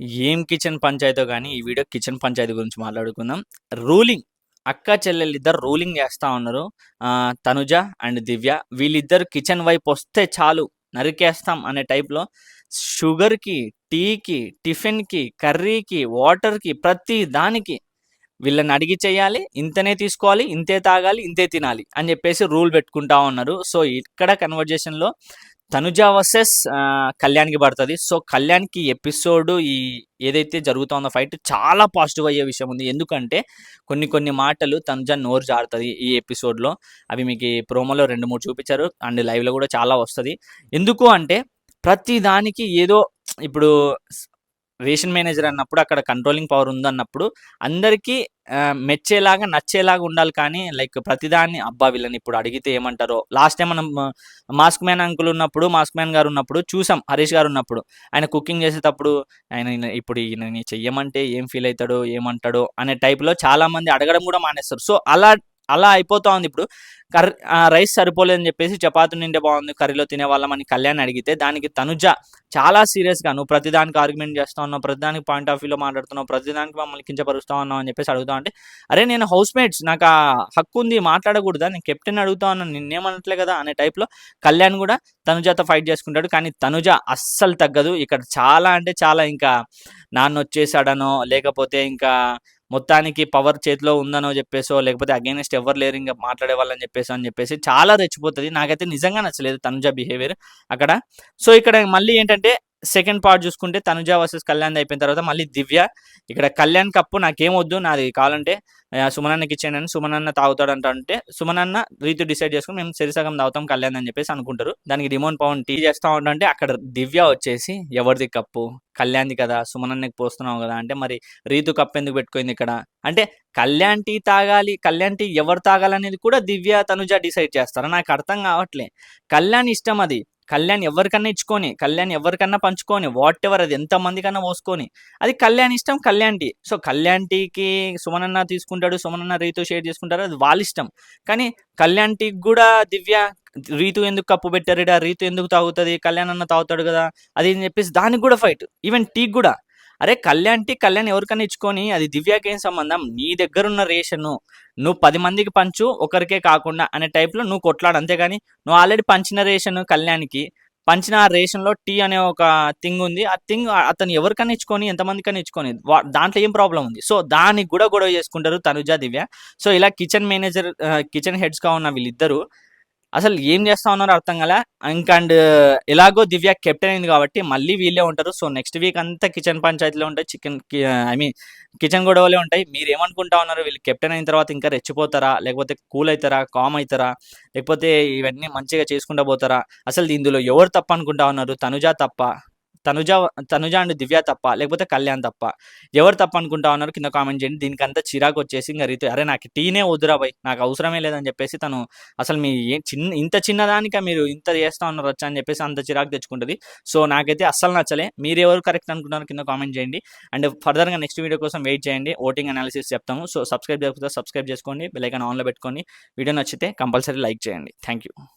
ఏం కిచెన్ పంచాయతీ కానీ ఈ వీడియో కిచెన్ పంచాయతీ గురించి మాట్లాడుకుందాం. రూలింగ్. అక్క చెల్లెలు ఇద్దరు రూలింగ్ చేస్తూ ఉన్నారు. తనుజ అండ్ దివ్య. వీళ్ళిద్దరు కిచెన్ వైపు వస్తే చాలు నరికేస్తాం అనే టైప్లో షుగర్కి టీకి టిఫిన్కి కర్రీకి వాటర్కి ప్రతి దానికి వీళ్ళని అడిగి చేయాలి ఇంతనే తీసుకోవాలి ఇంతే తాగాలి ఇంతే తినాలి అని చెప్పేసి రూల్ పెట్టుకుంటా ఉన్నారు. సో ఇక్కడ కన్వర్జేషన్లో తనుజ వర్సెస్ కళ్యాణ్కి పడుతుంది. సో కళ్యాణ్కి ఎపిసోడ్ ఈ ఏదైతే జరుగుతుందో ఫైట్ చాలా పాజిటివ్ అయ్యే విషయం ఉంది. ఎందుకంటే కొన్ని కొన్ని మాటలు తనుజ నోరు జారుతుంది ఈ ఎపిసోడ్లో. అవి మీకు ఈ ప్రోమోలో రెండు మూడు చూపించారు. అండ్ లైవ్లో కూడా చాలా వస్తుంది. ఎందుకు అంటే ప్రతి దానికి ఏదో ఇప్పుడు రేషన్ మేనేజర్ అన్నప్పుడు అక్కడ కంట్రోలింగ్ పవర్ ఉందన్నప్పుడు అందరికీ మెచ్చేలాగా నచ్చేలాగా ఉండాలి కానీ లైక్ ప్రతిదాన్ని అబ్బా వీళ్ళని ఇప్పుడు అడిగితే ఏమంటారో. లాస్ట్ టైం మనం మాస్క్ మ్యాన్ అంకుల్ ఉన్నప్పుడు మాస్క్ మ్యాన్ గారు ఉన్నప్పుడు చూసాం హరీష్ గారు ఉన్నప్పుడు. ఆయన కుకింగ్ చేసేటప్పుడు ఆయన ఇప్పుడు ఈయన చెయ్యమంటే ఏం ఫీల్ అవుతాడో ఏమంటాడో అనే టైప్లో చాలామంది అడగడం కూడా మానేస్తారు. సో అలా అలా అయిపోతా ఉంది. ఇప్పుడు కర్రీ రైస్ సరిపోలేదని చెప్పేసి చపాతి నిండే బాగుంది. కర్రీలో తినే వాళ్ళమని కళ్యాణ్ అడిగితే దానికి తనుజ చాలా సీరియస్గా నువ్వు ప్రతిదానికి ఆర్గ్యుమెంట్ చేస్తా ఉన్నావు ప్రతిదానికి పాయింట్ ఆఫ్ వ్యూలో మాట్లాడుతున్నావు ప్రతిదానికి మమ్మల్ని కించపరుస్తా ఉన్నావు అని చెప్పేసి అడుగుతా అంటే అరే నేను హౌస్ మేట్స్ నాకు ఆ హక్కు ఉంది మాట్లాడకూడదా? నేను కెప్టెన్ అడుగుతా ఉన్నాను నిన్నేమనట్లే కదా అనే టైప్లో కళ్యాణ్ కూడా తనుజతో ఫైట్ చేసుకుంటాడు. కానీ తనుజ అస్సలు తగ్గదు. ఇక్కడ చాలా అంటే చాలా ఇంకా నాన్న వచ్చేసాడనో లేకపోతే ఇంకా మొత్తానికి పవర్ చేతిలో ఉందనో చెప్పేసో లేకపోతే అగైనెస్ట్ ఎవరు లేరు ఇంకా మాట్లాడే వాళ్ళని చెప్పేసి అని చెప్పేసి చాలా రెచ్చిపోతుంది. నాకైతే నిజంగా నచ్చలేదు తనుజ బిహేవియర్ అక్కడ. సో ఇక్కడ మళ్ళీ ఏంటంటే సెకండ్ పార్ట్ చూసుకుంటే తనుజ వర్సెస్ కళ్యాణ్ అయిపోయిన తర్వాత మళ్ళీ దివ్య. ఇక్కడ కళ్యాణ్ కప్పు నాకేమొద్దు నాది కావాలంటే సుమనన్నకి ఇచ్చేయండి అని సుమనన్న తాగుతాడంట అంటే సుమనన్న రీతి డిసైడ్ చేసుకుని మేము సరిసగం తాగుతాం కళ్యాణ్ అని చెప్పేసి అనుకుంటారు. దానికి రిమోన్ పవన్ టీ చేస్తా ఉంటే అక్కడ దివ్య వచ్చేసి ఎవరిది కప్పు? కళ్యాణ్ది కదా సుమనన్నకి పోస్తున్నావు కదా అంటే మరి రీతు కప్ ఎందుకు పెట్టుకుంది ఇక్కడ? అంటే కళ్యాణ్ టీ తాగాలి కళ్యాణ్ టీ ఎవరు తాగాలనేది కూడా దివ్య తనుజ డిసైడ్ చేస్తారు? నాకు అర్థం కావట్లే. కళ్యాణ్ ఇష్టం అది. కళ్యాణ్ ఎవరికన్నా ఇచ్చుకొని కళ్యాణ్ ఎవరికన్నా పంచుకొని వాట్ ఎవర్ అది ఎంతమందికన్నా కన్నా పోసుకొని అది కళ్యాణ్ ఇష్టం కళ్యాణ్ టీ సో కళ్యాణ్ టీకి సుమనన్న తీసుకుంటాడు సుమనన్న రీతు షేర్ చేసుకుంటారు అది వాళ్ళ ఇష్టం. కానీ కళ్యాణ్ టీకి కూడా దివ్య రీతు ఎందుకు కప్పు పెట్టారు రీతు ఎందుకు తాగుతుంది? కళ్యాణ్ అన్న తాగుతాడు కదా? అది అని చెప్పేసి దానికి కూడా ఫైట్ ఈవెన్ టీకి కూడా. అరే కళ్యాణ్ టీ కళ్యాణ్ ఎవరికైనా ఇచ్చుకొని అది దివ్యాకి ఏం సంబంధం? నీ దగ్గర ఉన్న రేషను. నువ్వు పది మందికి పంచు ఒకరికే కాకుండా అనే టైప్లో నువ్వు కొట్లాడు. అంతేగాని నువ్వు ఆల్రెడీ పంచిన రేషన్ కళ్యాణ్కి. పంచిన ఆ రేషన్లో టీ అనే ఒక థింగ్ ఉంది. ఆ థింగ్ అతను ఎవరికైనా ఇచ్చుకొని ఎంతమందికైనా ఇచ్చుకొని దాంట్లో ఏం ప్రాబ్లం ఉంది? సో దానికి కూడా గొడవ చేసుకుంటారు తనుజా దివ్య. సో ఇలా కిచెన్ మేనేజర్ కిచెన్ హెడ్స్గా ఉన్న వీళ్ళిద్దరూ అసలు ఏం చేస్తా ఉన్నారో అర్థం కల. ఇంకా అండ్ ఎలాగో దివ్య కెప్టెన్ అయింది కాబట్టి మళ్ళీ వీళ్ళే ఉంటారు. సో నెక్స్ట్ వీక్ అంతా కిచెన్ పంచాయతీలో ఉంటాయి. చికెన్ ఐ మీన్ కిచెన్ గొడవలే ఉంటాయి. మీరు ఏమనుకుంటా ఉన్నారు? వీళ్ళు కెప్టెన్ అయిన తర్వాత ఇంకా రెచ్చిపోతారా? లేకపోతే కూల్ అవుతారా కామ్ అవుతారా లేకపోతే ఇవన్నీ మంచిగా చేసుకుంటా పోతారా? అసలు ఇందులో ఎవరు తప్ప అనుకుంటా ఉన్నారు? తనుజ తప్ప. తనుజ తనుజ అండ్ దివ్య తప్ప లేకపోతే కళ్యాణ్ తప్ప. ఎవరు తప్ప అనుకుంటా ఉన్నారు కింద కామెంట్ చేయండి. దీనికి అంతా చిరాకు వచ్చేసి ఇంకా రీతి అరే నాకు టీనే వద్దురా బై నాకు అవసరమే లేదని చెప్పేసి తను అసలు మీ చిన్న ఇంత చిన్నదానిక మీరు ఇంత చేస్తా ఉన్నారు వచ్చా అని చెప్పేసి అంత చిరాకు తెచ్చుకుంటుంది. సో నాకైతే అస్సలు నచ్చలే. మీరు ఎవరు కరెక్ట్ అనుకుంటున్నారు కింద కామెంట్ చేయండి. అండ్ ఫర్దర్గా నెక్స్ట్ వీడియో కోసం వెయిట్ చేయండి. ఓటింగ్ అనాలిసిస్ చెప్తాము. సో సబ్స్క్రైబ్ చేయకపోతే సబ్స్క్రైబ్ చేసుకోండి. బెల్ ఐకాన్ ఆన్లో పెట్టుకోండి. వీడియో నచ్చితే కంపల్సరీ లైక్ చేయండి. Thank you